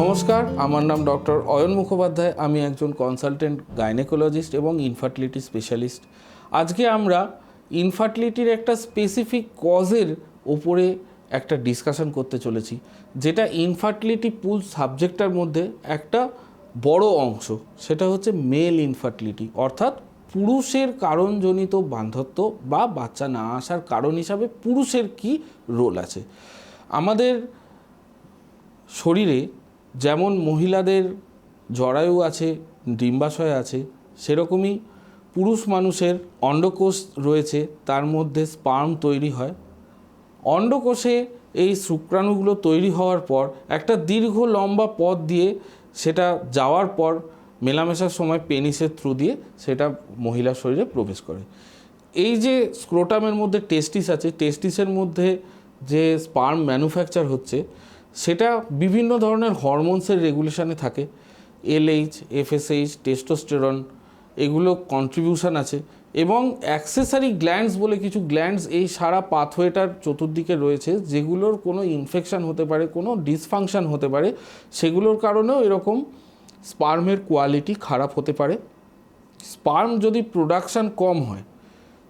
নমস্কার, আমার নাম ডক্টর অয়ন মুখোপাধ্যায়, আমি একজন কনসালটেন্ট গাইনেকোলজিস্ট এবং ইনফার্টিলিটি স্পেশালিস্ট আজকে আমরা ইনফার্টিলিটির একটা স্পেসিফিক কজের ওপরে একটা ডিসকাশন করতে চলেছি, যেটা ইনফার্টিলিটি পুল সাবজেক্টটার মধ্যে একটা বড় অংশ, সেটা হচ্ছে মেল ইনফার্টিলিটি অর্থাৎ পুরুষের কারণজনিত বান্ধত্ব বা বাচ্চা না আসার কারণ হিসাবে পুরুষের কি রোল আছে। আমাদের শরীরে যেমন মহিলাদের জরায়ু আছে, ডিম্বাশয় আছে, সেরকমই পুরুষ মানুষের অন্ডকোষ রয়েছে, তার মধ্যে স্পার্ম তৈরি হয়। অন্ডকোষে এই শুক্রাণুগুলো তৈরি হওয়ার পর একটা দীর্ঘ লম্বা পথ দিয়ে সেটা যাওয়ার পর মেলামেশার সময় পেনিসের থ্রু দিয়ে সেটা মহিলার শরীরে প্রবেশ করে। এই যে স্ক্রোটামের মধ্যে টেস্টিস আছে, টেস্টিসের মধ্যে যে স্পার্ম ম্যানুফ্যাকচার হচ্ছে সেটা বিভিন্ন ধরনের হরমোনসের রেগুলেশানে থাকে। এলএইচ, এফএসএইচ, টেস্টোস্টেরন, এগুলো কন্ট্রিবিউশন আছে এবং অ্যাক্সেসারি গ্ল্যান্ডস বলে কিছু গ্ল্যান্ডস এই সারা পাথওয়েটার চতুর্দিকে রয়েছে, যেগুলোর কোনো ইনফেকশান হতে পারে, কোনো ডিসফাংশন হতে পারে, সেগুলোর কারণেও এরকম স্পার্মের কোয়ালিটি খারাপ হতে পারে। স্পার্ম যদি প্রোডাকশান কম হয়,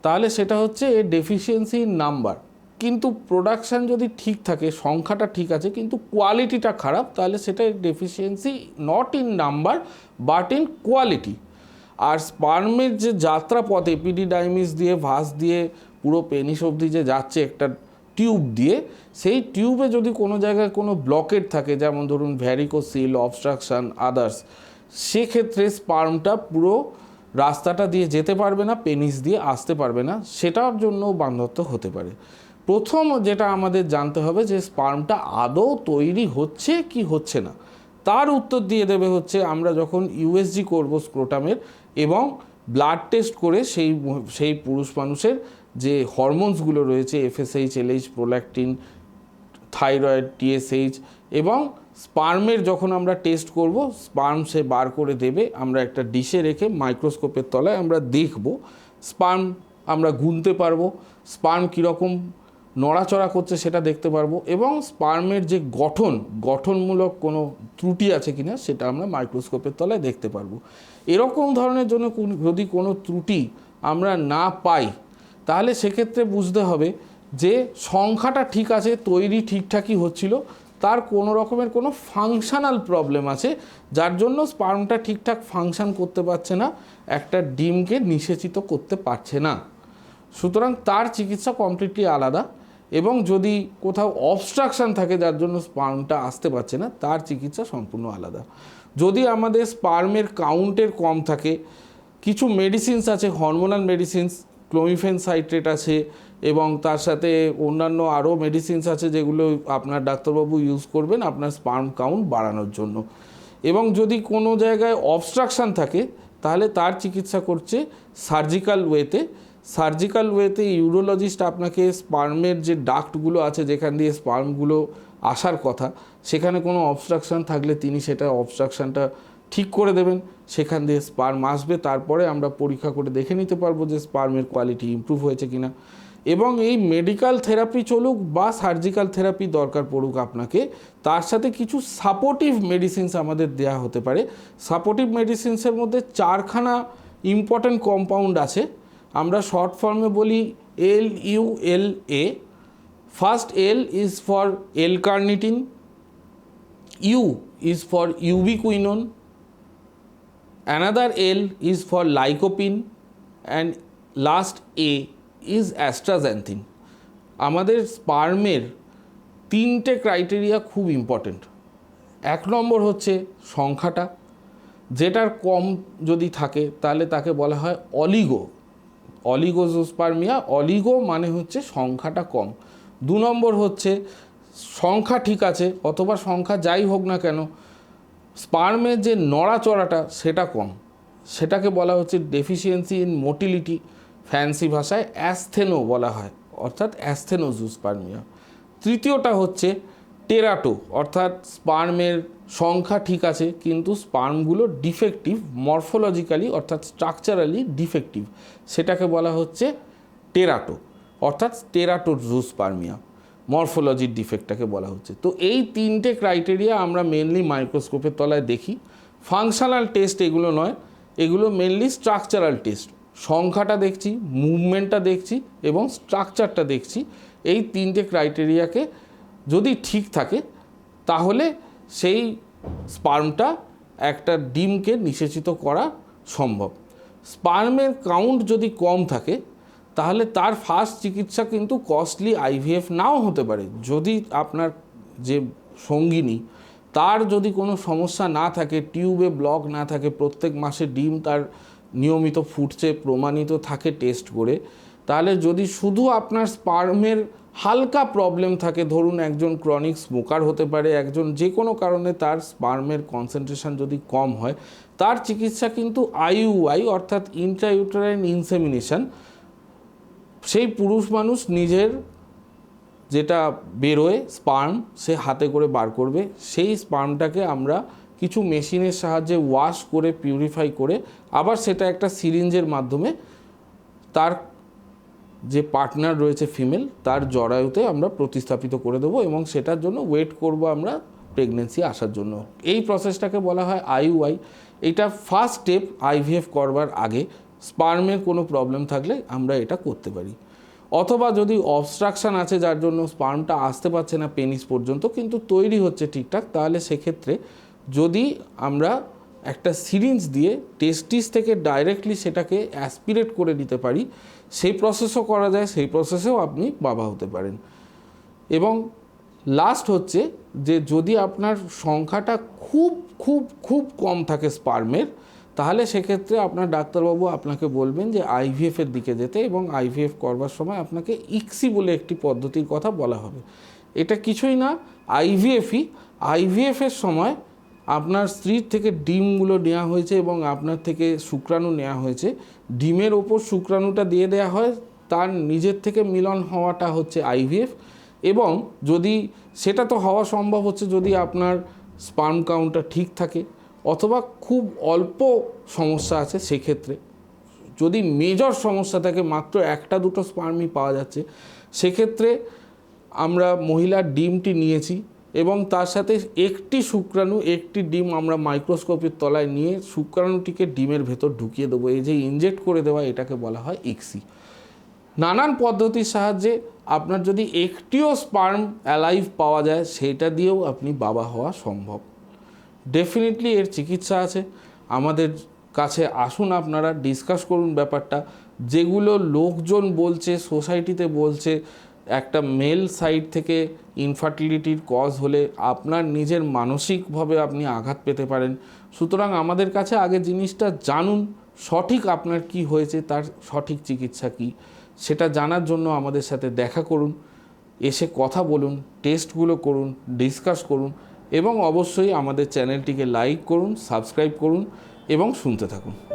তাহলে সেটা হচ্ছে এ ডেফিসিয়েন্সি নাম্বার কিন্তু প্রোডাকশান যদি ঠিক থাকে, সংখ্যাটা ঠিক আছে, কিন্তু কোয়ালিটিটা খারাপ, তাহলে সেটা deficiency not in number but in quality আর স্পার্মের যে যাত্রা পথ এপিডিডাইমিস দিয়ে ভাস দিয়ে, পুরো পেনিস অবধি যে যাচ্ছে একটা টিউব দিয়ে, সেই টিউবে যদি কোনো জায়গায় কোনো ব্লকেট থাকে, যেমন ধরুন ভ্যারিকোসিল অবস্ট্রাকশান আদার্স সেক্ষেত্রে স্পার্মটা পুরো রাস্তাটা দিয়ে যেতে পারবে না পেনিস দিয়ে আসতে পারবে না, সেটার জন্য বান্ধত্ব হতে পারে। প্রথম যেটা আমাদের জানতে হবে যে স্পার্মটা আদৌ তৈরি হচ্ছে কি হচ্ছে না। তার উত্তর দিয়ে দেবে হচ্ছে আমরা যখন ইউএসজি করব স্ক্রোটামের এবং ব্লাড টেস্ট করে সেই সেই পুরুষ মানুষের যে হরমোনসগুলো রয়েছে FSH LH prolactin, thyroid TSH এবং স্পার্মের যখন আমরা টেস্ট করব, স্পার্ম সে বার করে দেবে, আমরা একটা ডিশে রেখে মাইক্রোস্কোপের তলায় আমরা দেখব স্পার্ম, আমরা গুনতে পারব, স্পার্ম কীরকম নড়াচড়া করছে সেটা দেখতে পারব। এবং স্পার্মের যে গঠন, গঠনমূলক কোনো ত্রুটি আছে কিনা সেটা আমরা মাইক্রোস্কোপের তলায় দেখতে পারব। এরকম ধরনের জন্য যদি কোনো ত্রুটি আমরা না পাই, তাহলে সেক্ষেত্রে বুঝতে হবে যে সংখ্যাটা ঠিক আছে, তৈরি ঠিকঠাকই হচ্ছিল, তার কোনো রকমের কোনো ফাংশনাল প্রবলেম আছে, যার জন্য স্পার্মটা ঠিকঠাক ফাংশন করতে পারছে না, একটা ডিমকে নিষেচিত করতে পারছে না। সুতরাং তার চিকিৎসা কমপ্লিটলি আলাদা। এবং যদি কোথাও অবস্ট্রাকশন থাকে যার জন্য স্পার্মটা আসতে পারছে না, তার চিকিৎসা সম্পূর্ণ আলাদা। যদি আমাদের স্পার্মের কাউন্টের কম থাকে, কিছু মেডিসিনস আছে হরমোনাল মেডিসিনস ক্লোমিফেন সাইট্রেট আছে, এবং তার সাথে অন্যান্য আরও মেডিসিনস আছে যেগুলো আপনার ডাক্তারবাবু ইউজ করবেন আপনার স্পার্ম কাউন্ট বাড়ানোর জন্য। এবং যদি কোনো জায়গায় অবস্ট্রাকশান থাকে, তাহলে তার চিকিৎসা করছে সার্জিক্যাল ওয়েতে সার্জিক্যাল ওয়েতে ইউরোলজিস্ট আপনাকে স্পার্মের যে ডাক্টগুলো আছে, যেখান দিয়ে স্পার্মগুলো আসার কথা, সেখানে কোনো অবস্ট্রাকশান থাকলে তিনি সেটা অবস্ট্রাকশানটা ঠিক করে দেবেন। সেখান দিয়ে স্পার্ম আসবে, তারপরে আমরা পরীক্ষা করে দেখে নিতে পারব যে স্পার্মের কোয়ালিটি ইমপ্রুভ হয়েছে কিনা। এবং এই মেডিকেল থেরাপি চলুক বা সার্জিক্যাল থেরাপি দরকার পড়ুক আপনাকে, তার সাথে কিছু সাপোর্টিভ মেডিসিনস আমাদের দেওয়া হতে পারে। সাপোর্টিভ মেডিসিনসের মধ্যে চারখানা ইম্পর্ট্যান্ট কম্পাউন্ড আছে। আমরা শর্ট ফর্মে বলি L U L A first L is for L carnitine U is for ubi ubiquinone another L is for lycopene and last A is astaxanthin আমাদের স্পার্মের তিনটে ক্রাইটেরিয়া খুব ইম্পর্টেন্ট এক নম্বর হচ্ছে সংখ্যাটা, যেটার কম যদি থাকে, তাহলে তাকে বলা হয় অলিগো অলিগোজোস্পার্মিয়া, অলিগো মানে হচ্ছে সংখ্যাটা কম। দু নম্বর হচ্ছে সংখ্যা ঠিক আছে, অথবা সংখ্যা যাই হোক না কেন, স্পার্মের যে নড়াচড়াটা সেটা কম। সেটাকে বলা হচ্ছে ডেফিসিয়েন্সি ইন মোটিলিটি ফ্যান্সি ভাষায় অ্যাস্থেনো বলা হয়, অর্থাৎ অ্যাস্থেনোজুস্পার্মিয়া। তৃতীয়টা হচ্ছে টেরাটো, অর্থাৎ স্পার্মের সংখ্যা ঠিক আছে, কিন্তু স্পার্মগুলো ডিফেক্টিভ মরফোলজিক্যালি অর্থাৎ স্ট্রাকচারালি ডিফেক্টিভ সেটাকে বলা হচ্ছে টেরাটো অর্থাৎ টেরাটোজুস্পার্মিয়া মরফোলজির ডিফেক্টটাকে বলা হচ্ছে। তো এই তিনটে ক্রাইটেরিয়া আমরা মেনলি মাইক্রোস্কোপের তলায় দেখি। ফাংশনাল টেস্ট এগুলো নয়, এগুলো মেনলি স্ট্রাকচারাল টেস্ট সংখ্যাটা দেখছি মুভমেন্টটা দেখছি এবং স্ট্রাকচারটা দেখছি। এই তিনটে ক্রাইটেরিয়াকে যদি ঠিক থাকে, তাহলে সেই স্পার্মটা একটা ডিমকে নিষেচিত করা সম্ভব। স্পার্মের কাউন্ট যদি কম থাকে, তাহলে তার ফার্স্ট চিকিৎসা কিন্তু কস্টলি আইভিএফ নাও হতে পারে। যদি আপনার যে সঙ্গিনী, তার যদি কোনো সমস্যা না থাকে টিউবে ব্লক না থাকে, প্রত্যেক মাসে ডিম তার নিয়মিত ফুটছে, প্রমাণিত থাকে টেস্ট করে, তাহলে যদি শুধু আপনার স্পার্মের হালকা প্রবলেম থাকে। ধরুন একজন ক্রনিক স্মোকার হতে পারে, একজন যে কোনো কারণে তার স্পার্মের কনসেন্ট্রেশন যদি কম হয়, তার চিকিৎসা কিন্তু আইইউআই অর্থাৎ ইন্ট্রাইউটারাইন ইনসেমিনেশন সেই পুরুষ মানুষ নিজের যেটা বেরোয় স্পার্ম সে হাতে করে বার করবে। সেই স্পার্মটাকে আমরা কিছু মেশিনের সাহায্যে ওয়াশ করে পিউরিফাই করে, আবার সেটা একটা সিরিঞ্জের মাধ্যমে তার যে পার্টনার রয়েছে ফিমেল তার জরায়ুতে আমরা প্রতিস্থাপিত করে দেবো এবং সেটার জন্য ওয়েট করব আমরা প্রেগনেন্সি আসার জন্য। এই প্রসেসটাকে বলা হয় আইইউআই এটা ফার্স্ট স্টেপ আইভিএফ করবার আগে স্পার্মের কোনো প্রবলেম থাকলে আমরা এটা করতে পারি। অথবা যদি অবস্ট্রাকশান আছে যার জন্য স্পার্মটা আসতে পারছে না পেনিস পর্যন্ত কিন্তু তৈরি হচ্ছে ঠিকঠাক, তাহলে সেক্ষেত্রে যদি আমরা একটা সিরিঞ্জ দিয়ে টেস্টিস থেকে ডাইরেক্টলি সেটাকে অ্যাসপিরেট করে নিতে পারি সেই প্রসেসও করা যায়, সেই প্রসেসেও আপনি বাবা হতে পারেন। এবং লাস্ট হচ্ছে যে যদি আপনার সংখ্যাটা খুব খুব খুব কম থাকে স্পার্মের তাহলে সেক্ষেত্রে আপনার ডাক্তারবাবু আপনাকে বলবেন যে আইভিএফ এর দিকে যেতে এবং আইভিএফ করবার সময় আপনাকে ইক্সি বলে একটি পদ্ধতির কথা বলা হবে। এটা কিছুই না আইভিএফই আইভিএফ এর সময় আপনার স্ত্রীর থেকে ডিমগুলো নেওয়া হয়েছে এবং আপনার থেকে শুক্রাণু নেওয়া হয়েছে। ডিমের ওপর শুক্রাণুটা দিয়ে দেওয়া হয়, তার নিজের থেকে মিলন হওয়াটা হচ্ছে আইভিএফ এবং যদি সেটা তো হওয়া সম্ভব হচ্ছে যদি আপনার স্পার্ম কাউন্টটা ঠিক থাকে, অথবা খুব অল্প সমস্যা আছে সেক্ষেত্রে। যদি মেজর সমস্যা থাকে, মাত্র একটা দুটো স্পার্মই পাওয়া যাচ্ছে, সেক্ষেত্রে আমরা মহিলার ডিমটি নিয়েছি। এবং তার সাথে একটি শুক্রাণু, একটি ডিম আমরা মাইক্রোস্কোপের তলায় নিয়ে শুক্রাণুটিকে ডিমের ভেতর ঢুকিয়ে দেবো। এই যে ইনজেক্ট করে দেওয়া, এটাকে বলা হয় ইক্সি নানান পদ্ধতির সাহায্যে আপনার যদি একটিও স্পার্ম অ্যালাইভ পাওয়া যায়, সেটা দিয়েও আপনি বাবা হওয়া সম্ভব। ডেফিনেটলি এর চিকিৎসা আছে। আমাদের কাছে আসুন আপনারা ডিসকাস করুন ব্যাপারটা। যেগুলো লোকজন বলছে সোসাইটিতে বলছে একটা মেল সাইড থেকে ইনফার্টিলিটির কজ হলে আপনার নিজের মানসিকভাবে আপনি আঘাত পেতে পারেন। সুতরাং আমাদের কাছে আগে জিনিসটা জানুন, সঠিক আপনার কি হয়েছে, তার সঠিক চিকিৎসা কী? সেটা জানার জন্য আমাদের সাথে দেখা করুন, এসে কথা বলুন টেস্টগুলো করুন ডিসকাস করুন, এবং অবশ্যই আমাদের চ্যানেলটিকে লাইক করুন সাবস্ক্রাইব করুন, এবং শুনতে থাকুন।